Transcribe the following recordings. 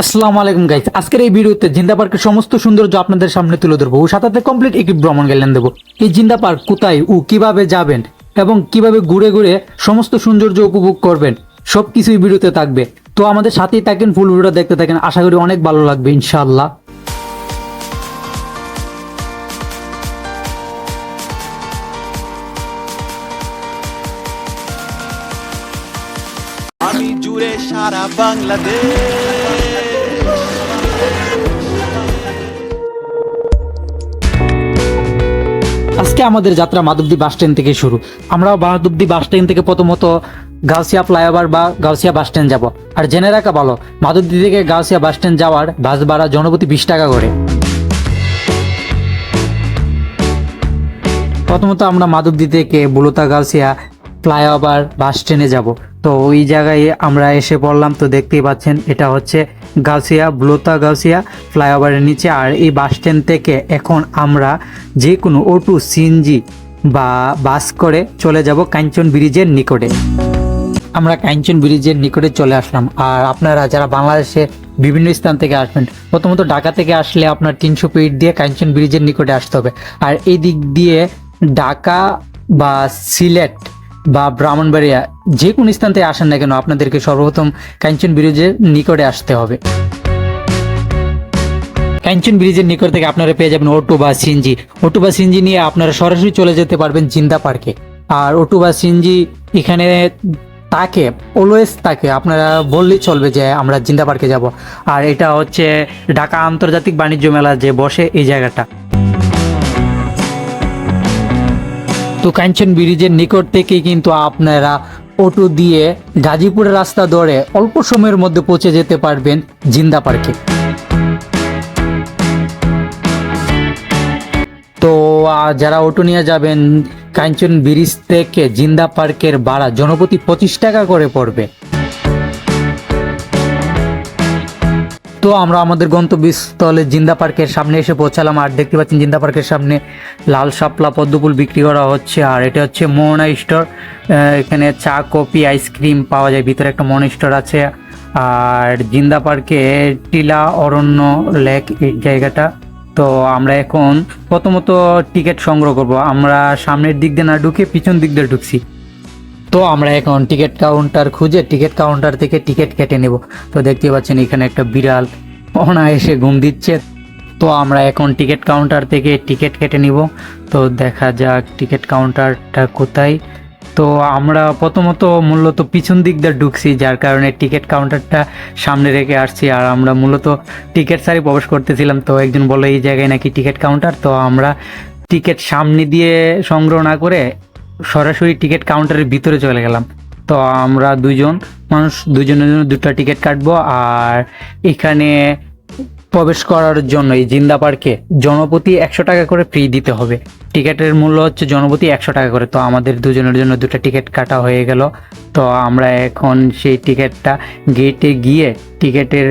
আসসালামু আলাইকুম গাইস আজকের এই ভিডিওতে জিন্দা পার্কের সমস্ত সৌন্দর্য আপনাদের সামনে তুলে ধরবো। ও সাথে কমপ্লিট একটি ভ্রমণ গেলেন দেবো। এই জিন্দা পার্ক কোথায় ও কীভাবে যাবেন এবং কীভাবে ঘুরে ঘুরে সমস্ত সৌন্দর্য উপভোগ করবেন সব কিছুই ভিডিওতে থাকবে। তো আমাদের সাথেই থাকেন ফুল ভিডিও দেখতে থাকেন। আশা করি অনেক ভালো লাগবে, ইনশাআল্লাহ। আজকে আমাদের যাত্রা মাধবদী বাস স্ট্যান্ড থেকে শুরু। আমরা মাধবদী বাস স্ট্যান্ড থেকে প্রথমত গাউসিয়া ফ্লাইওভার বা গাউসিয়া বাস স্ট্যান্ড যাব। আর জেনে রাখা ভালো, মাধবদী থেকে গাউসিয়া বাস স্ট্যান্ড যাওয়ার বাস ভাড়া জনপ্রতি বিশ টাকা করে। প্রথমত আমরা মাধবদী থেকে বুলতা গাউসিয়া ফ্লাইওভার বাস স্ট্যান্ডে যাব। তো ওই জায়গায় আমরা এসে পড়লাম, তো দেখতেই পাচ্ছেন, এটা হচ্ছে গাউসিয়া, বুলতা গাউসিয়া ফ্লাইওভারের নিচে। আর এই বাস স্ট্যান্ড থেকে এখন আমরা যে কোনো অটো, সিএনজি বা বাস করে চলে যাব কাঞ্চন ব্রিজের নিকটে। আমরা কাঞ্চন ব্রিজের নিকটে চলে আসলাম। আর আপনারা যারা বাংলাদেশে বিভিন্ন স্থান থেকে আসবেন, প্রথমত ঢাকা থেকে আসলে আপনার তিনশো ফিট দিয়ে কাঞ্চন ব্রিজের নিকটে আসতে হবে। আর এই দিক দিয়ে ঢাকা বা সিলেট বা ব্রাহ্মণবাড়িয়া যে কোনো স্থান থেকে আসেন না কেন, আপনাদেরকে সর্বপ্রথম কাঞ্চন ব্রিজের নিকটে আসতে হবে। কাঞ্চন ব্রিজের নিকট থেকে আপনারা পেয়ে যাবেন অটো বা সিনজি অটো বা সিনজি নিয়ে আপনারা সরাসরি চলে যেতে পারবেন জিন্দা পার্কে। আর অটো বা সিনজি এখানে তাকে অলওয়েজ তাকে, আপনারা বললেই চলবে যে আমরা জিন্দা পার্কে যাব। আর এটা হচ্ছে ঢাকা আন্তর্জাতিক বাণিজ্য মেলা যে বসে এই জায়গাটা। তো কাঞ্চন ব্রিজের নিকট থেকে কিন্তু আপনারা অটো দিয়ে গাজীপুরের রাস্তা ধরে অল্প সময়ের মধ্যে পৌঁছে যেতে পারবেন জিন্দা পার্কে। তো যারা অটো নিয়ে যাবেন, কাঞ্চন ব্রিজ থেকে জিন্দা পার্কের ভাড়া জনপতি পঁচিশ টাকা করে পড়বে। তো আমরা আমাদের গন্তব্যস্থলে জিন্দা পার্কের সামনে এসে পৌঁছালাম, আর দেখতে পাচ্ছেন জিন্দা পার্কের সামনে লাল শাপলা পদ্মফুল বিক্রি করা হচ্ছে, আর এটা হচ্ছে মোহনা স্টোর। এখানে চা, কফি, আইসক্রিম পাওয়া যায়, ভিতরে একটা মোহনা স্টোর আছে। আর জিন্দা পার্কে টিলা, অরণ্য, লেক এই জায়গাটা। তো আমরা এখন প্রথমত টিকিট সংগ্রহ করব। আমরা সামনের দিক দিয়ে না ঢুকে পিছন দিক দিয়ে ঢুকছি। তো আমরা এখন টিকিট কাউন্টার খুঁজে টিকিট কাউন্টার থেকে টিকিট কেটে নেব। তো দেখতে পাচ্ছেন এখানে একটা বিড়াল অনায়াসে ঘুম দিচ্ছে। তো আমরা এখন টিকিট কাউন্টার থেকে টিকিট কেটে নিব। তো দেখা যাক টিকিট কাউন্টারটা কোথায়। তো আমরা প্রথমত মূলত পিছন দিক দিয়ে ঢুকছি, যার কারণে টিকিট কাউন্টারটা সামনে রেখে আসছি। আর আমরা মূলত টিকিট সারি প্রবেশ করতেছিলাম। তো একজন বলে, এই জায়গায় নাকি টিকিট কাউন্টার তো আমরা টিকিট সামনে দিয়ে সংগ্রহ না করে সরাসরি টিকিট কাউন্টারের ভিতরে চলে গেলাম। তো আমরা দুজন মানুষ দুজনের জন্য দুটো টিকিট কাটবো আর এখানে প্রবেশ করার জন্য এই জিন্দা পার্কে জনপ্রতি একশো টাকা করে ফ্রি দিতে হবে। টিকিটের মূল্য হচ্ছে জনপ্রতি একশো টাকা করে। তো আমাদের দুজনের জন্য দুটো টিকিট কাটা হয়ে গেল। তো আমরা এখন সেই টিকিটটা গেটে গিয়ে টিকিটের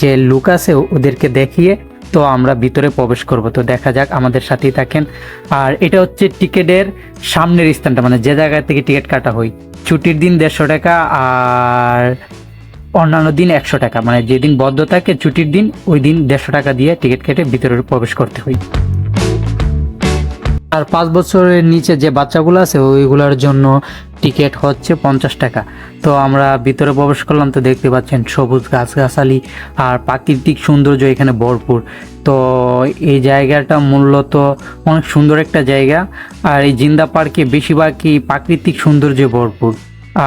যে লুক আছে ওদেরকে দেখিয়ে তো আমরা ভিতরে প্রবেশ করব। তো দেখা যাক আমাদের সাথেই থাকেন। আর এটা হচ্ছে টিকিটের সামনের স্থানটা মানে যে জায়গা থেকে টিকিট কাটা হয়। ছুটির দিন দেড়শো টাকা আর অন্যান্য দিন একশো টাকা। মানে যেদিন বদ্ধ থাকে ছুটির দিন, ওই দিন দেড়শো টাকা দিয়ে টিকিট কেটে ভিতরে প্রবেশ করতে হয়। আর পাঁচ বছরের নিচে যে বাচ্চাগুলো আছে, ওইগুলোর জন্য টিকিট হচ্ছে পঞ্চাশ টাকা। তো আমরা ভিতরে প্রবেশ করলাম, তো দেখতে পাচ্ছেন সবুজ গাছগাছালি আর প্রাকৃতিক সৌন্দর্য এখানে ভরপুর। তো এই জায়গাটা মূলত অনেক সুন্দর একটা জায়গা আর এই জিন্দা পার্কে বেশিরভাগই প্রাকৃতিক সৌন্দর্যে ভরপুর।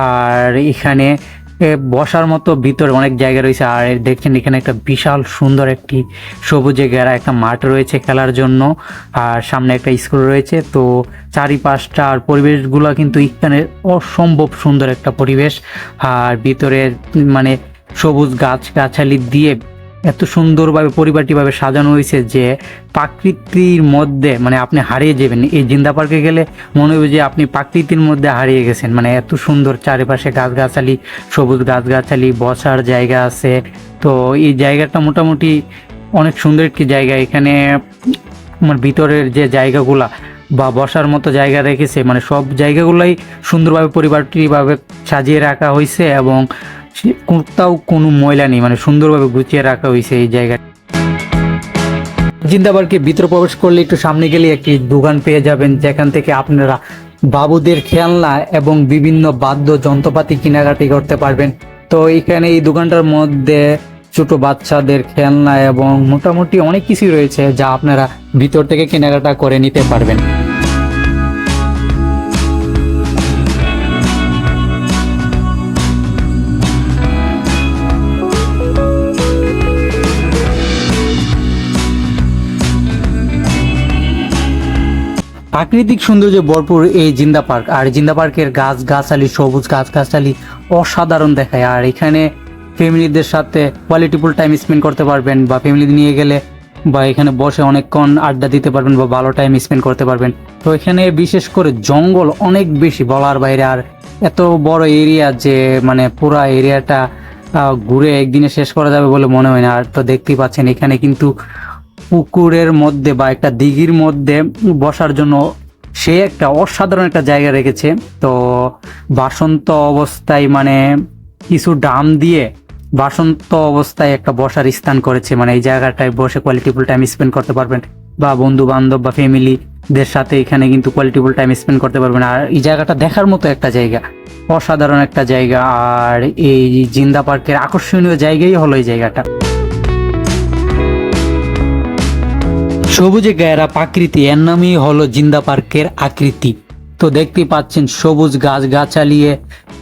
আর এখানে বসার মতো ভিতর অনেক জায়গা রয়েছে। আর দেখছেন এখানে একটা বিশাল সুন্দর একটি সবুজে ঘেরা একটা মাঠ রয়েছে খেলার জন্য। আর সামনে একটা স্কুল রয়েছে। তো চারিপাশটা আর পরিবেশগুলো কিন্তু এখানে অসম্ভব সুন্দর একটা পরিবেশ। আর ভিতরে মানে সবুজ গাছ গাছালি দিয়ে এত সুন্দরভাবে পরিপাটিভাবে সাজানো হয়েছে যে প্রাকৃতির মধ্যে মানে আপনি হারিয়ে যাবেন। এই জিন্দা পার্কে গেলে মনে হবে যে আপনি প্রাকৃতির মধ্যে হারিয়ে গেছেন। মানে এত সুন্দর চারিপাশে গাছগাছালি, সবুজ গাছগাছালি, বসার জায়গা আছে। তো এই জায়গাটা মোটামুটি অনেক সুন্দর একটি জায়গা। এখানে আমার ভিতরের যে জায়গাগুলা বা বসার মতো জায়গা রেখেছে মানে সব জায়গাগুলোই সুন্দরভাবে পরিপাটিভাবে সাজিয়ে রাখা হয়েছে এবং কোথাও কোনো ময়লা নেই মানে সুন্দরভাবে গুছিয়ে রাখা হয়েছে এই জায়গাটা জিন্দাবারকে ভিতরে প্রবেশ করলে একটু সামনে গেলে একটি দোকান পেয়ে যাবেন, যেখান থেকে আপনারা বাবুদের খেলনা এবং বিভিন্ন বাদ্য যন্ত্রপাতি কেনাকাটি করতে পারবেন। তো এখানে এই দোকানটার মধ্যে ছোট বাচ্চাদের খেলনা এবং মোটামুটি অনেক কিছুই রয়েছে, যা আপনারা ভিতর থেকে কেনাকাটা করে নিতে পারবেন। প্রাকৃতিক সৌন্দর্যে ভরপুর এই জিন্দা পার্ক। আর জিন্দা পার্কের গাছ গাছালি সবুজ গাছ গাছালি অসাধারণ দেখায়। আর এখানে ফ্যামিলিদের সাথে কোয়ালিটিফুল টাইম স্পেন্ড করতে পারবেন বা ফ্যামিলি নিয়ে গেলে বা এখানে বসে অনেকক্ষণ আড্ডা দিতে পারবেন বা ভালো টাইম স্পেন্ড করতে পারবেন। তো এখানে বিশেষ করে জঙ্গল অনেক বেশি বলার বাইরে। আর এত বড় এরিয়া যে মানে পুরা এরিয়াটা ঘুরে একদিনে শেষ করা যাবে বলে মনে হয় না। আর তো দেখতেই পাচ্ছেন এখানে কিন্তু পুকুরের মধ্যে বা একটা দিঘির মধ্যে বসার জন্য সে একটা অসাধারণ একটা জায়গা রেখেছে। তো বাসন্ত অবস্থায় মানে কিছু ডাম দিয়ে বাসন্ত অবস্থায় একটা বসার স্থান করেছে। মানে এই জায়গাটায় বসে কোয়ালিটিফুল টাইম স্পেন্ড করতে পারবেন বা বন্ধু বান্ধব বা ফ্যামিলিদের সাথে এখানে কিন্তু কোয়ালিটিফুল টাইম স্পেন্ড করতে পারবেন। আর এই জায়গাটা দেখার মতো একটা জায়গা, অসাধারণ একটা জায়গা। আর এই জিন্দা পার্কের আকর্ষণীয় জায়গাই হলো এই জায়গাটা। সবুজে গায়েরা প্রাকৃতি, এর নামই হলো জিন্দা পার্কের আকৃতি। তো দেখতে পাচ্ছেন সবুজ গাছ গাছালিয়ে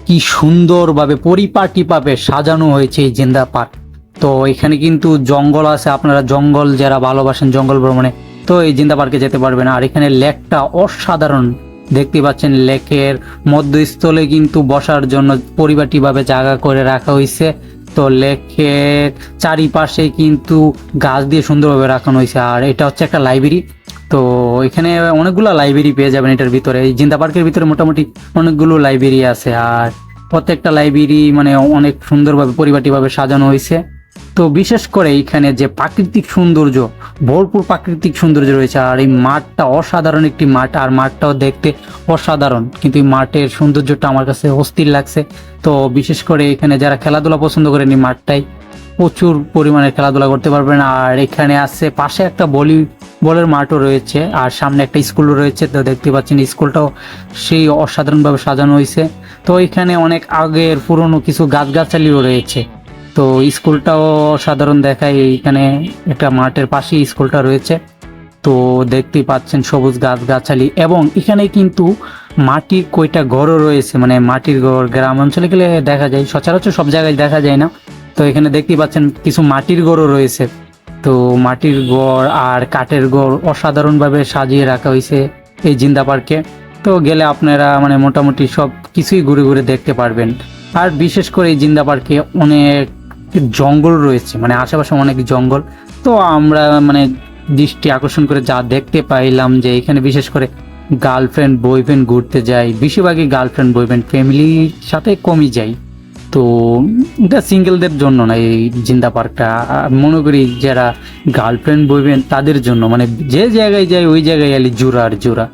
কি সুন্দরভাবে পরিপাটিভাবে সাজানো হয়েছে এই জিন্দা পার্ক। তো এখানে কিন্তু জঙ্গল আছে, আপনারা জঙ্গল যারা ভালোবাসেন, জঙ্গল ভ্রমণে, তো এই জিন্দা পার্কে যেতে পারবেন। আর এখানে লেকটা অসাধারণ, দেখতে পাচ্ছেন লেকের মধ্যস্থলে কিন্তু বসার জন্য পরিপাটিভাবে জায়গা করে রাখা হয়েছে। তো লেকের চারিপাশে কিন্তু গাছ দিয়ে সুন্দরভাবে রাখানো হয়েছে। আর এটা হচ্ছে একটা লাইব্রেরি তো এখানে অনেকগুলো লাইব্রেরি পেয়ে যাবেন এটার ভিতরে। এই জিন্দা পার্কের ভিতরে মোটামুটি অনেকগুলো লাইব্রেরি আছে। আর প্রত্যেকটা লাইব্রেরি মানে অনেক সুন্দরভাবে পরিপাটিভাবে সাজানো হয়েছে। তো বিশেষ করে এখানে যে প্রাকৃতিক সৌন্দর্য, ভরপুর প্রাকৃতিক সৌন্দর্য রয়েছে, আর এই মাঠটা অসাধারণ একটি মাঠ, আর মাঠটাও দেখতে অসাধারণ। কিন্তু এই মাঠের সৌন্দর্যটা আমার কাছে অস্থির লাগছে। তো বিশেষ করে এখানে যারা খেলাধুলা পছন্দ করেন এই মাঠটাই প্রচুর পরিমাণে খেলাধুলা করতে পারবেন। আর এখানে আছে পাশে একটা ভলি বলের মাঠও রয়েছে, আর সামনে একটা স্কুলও রয়েছে, তো দেখতে পাচ্ছেন স্কুলটাও সেই অসাধারণভাবে সাজানো হয়েছে। তো এখানে অনেক আগের পুরনো কিছু গাছগাছালিও রয়েছে। তো স্কুলটাও সাধারণ দেখায়। এইখানে একটা মাঠের পাশেই স্কুলটা রয়েছে। তো দেখতেই পাচ্ছেন সবুজ গাছ গাছালি এবং এখানে কিন্তু মাটির কয়টা ঘরও রয়েছে। মানে মাটির ঘর গ্রাম অঞ্চলে গেলে দেখা যায়, সচরাচর সব জায়গায় দেখা যায় না। তো এখানে দেখতেই পাচ্ছেন কিছু মাটির ঘরও রয়েছে। তো মাটির ঘর আর কাঠের ঘর অসাধারণভাবে সাজিয়ে রাখা হয়েছে এই জিন্দা পার্কে। তো গেলে আপনারা মানে মোটামুটি সব কিছুই ঘুরে ঘুরে দেখতে পারবেন। আর বিশেষ করে এই জিন্দা পার্কে অনেক জঙ্গল রয়েছে মানে আশেপাশে অনেক জঙ্গল। তো আমরা মানে দৃষ্টি আকর্ষণ করে যা দেখতে পাইলাম যে এখানে বিশেষ করে গার্লফ্রেন্ড, বয়ফ্রেন্ড ঘুরতে যাই বেশিরভাগই গার্লফ্রেন্ড, বয়ফ্রেন্ড ফ্যামিলির সাথে কমই যাই তো এটা সিঙ্গেলদের জন্য না এই জিন্দা পার্কটা। মনে করি যারা গার্লফ্রেন্ড, বয়ফ্রেন্ড তাদের জন্য মানে যে জায়গায় যায় ওই জায়গায় এলি জোড়া আর জোড়া।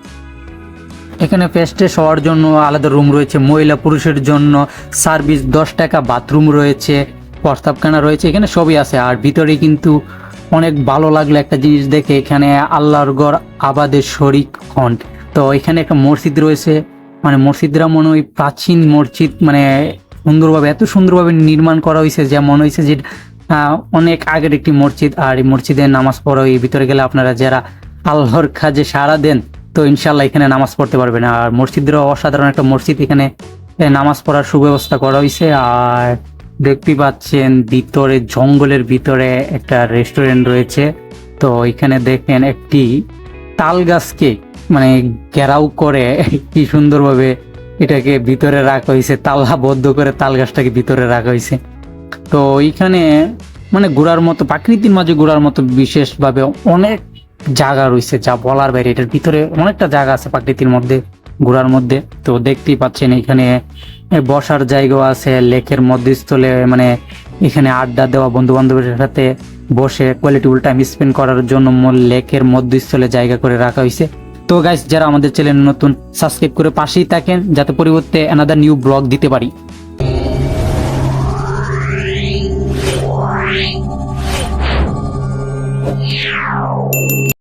এখানে পেস্টে হওয়ার জন্য আলাদা রুম রয়েছে, মহিলা পুরুষের জন্য। সার্ভিস দশ টাকা, বাথরুম রয়েছে। প্রস্তাবখানা রয়েছে, এখানে সবই আছে। আর ভিতরে কিন্তু অনেক ভালো লাগল একটা জিনিস দেখে, এখানে আল্লাহর গড় আবাদের শরিক হন। তো এখানে একটা মসজিদ রয়েছে মানে মসজিদরা মনে হয় প্রাচীন মসজিদ মানে সুন্দরভাবে, এত সুন্দরভাবে নির্মাণ করা হয়েছে যা মনে হয়েছে যে অনেক আগের একটি মসজিদ, আর এই মসজিদে নামাজ পড়ো, এই ভিতরে গেলে আপনারা যারা আল্লাহর কাজে সারা দেন, তো ইনশাল্লাহ এখানে নামাজ পড়তে পারবেন। আর মসজিদেরও অসাধারণ একটা মসজিদ, এখানে নামাজ পড়ার সুব্যবস্থা করা হয়েছে আর দেখতে পাচ্ছেন ভিতরে জঙ্গলের ভিতরে একটা রেস্টুরেন্ট রয়েছে। তো এখানে দেখেন একটি তাল গাছকে মানে ঘেরাও করে কি সুন্দরভাবে এটাকে ভিতরে রাখা হয়েছে তালা বদ্ধ করে তাল গাছটাকে ভিতরে রাখা হয়েছে। তো এইখানে মানে ঘোরার মতো, প্রাকৃতির মাঝে ঘোরার মতো বিশেষভাবে অনেক জায়গা রয়েছে যা বলার বাইরে। এটার ভিতরে অনেকটা জায়গা আছে প্রাকৃতির মধ্যে, ঘোরার মধ্যে। তো দেখতেই পাচ্ছেন এখানে বসার জায়গা আছে, লেকের মধ্যস্থলে মানে এখানে আড্ডা দেওয়া বন্ধু বান্ধবের সাথে বসে কোয়ালিটিফুল টাইম স্পেন্ড করার জন্য লেকের মধ্যস্থলে জায়গা করে রাখা হয়েছে তো গাইস যারা আমাদের চ্যানেল নতুন সাবস্ক্রাইব করে পাশেই থাকেন, যাতে পরিবর্তে অ্যানাদার নিউ ব্লগ দিতে পারি।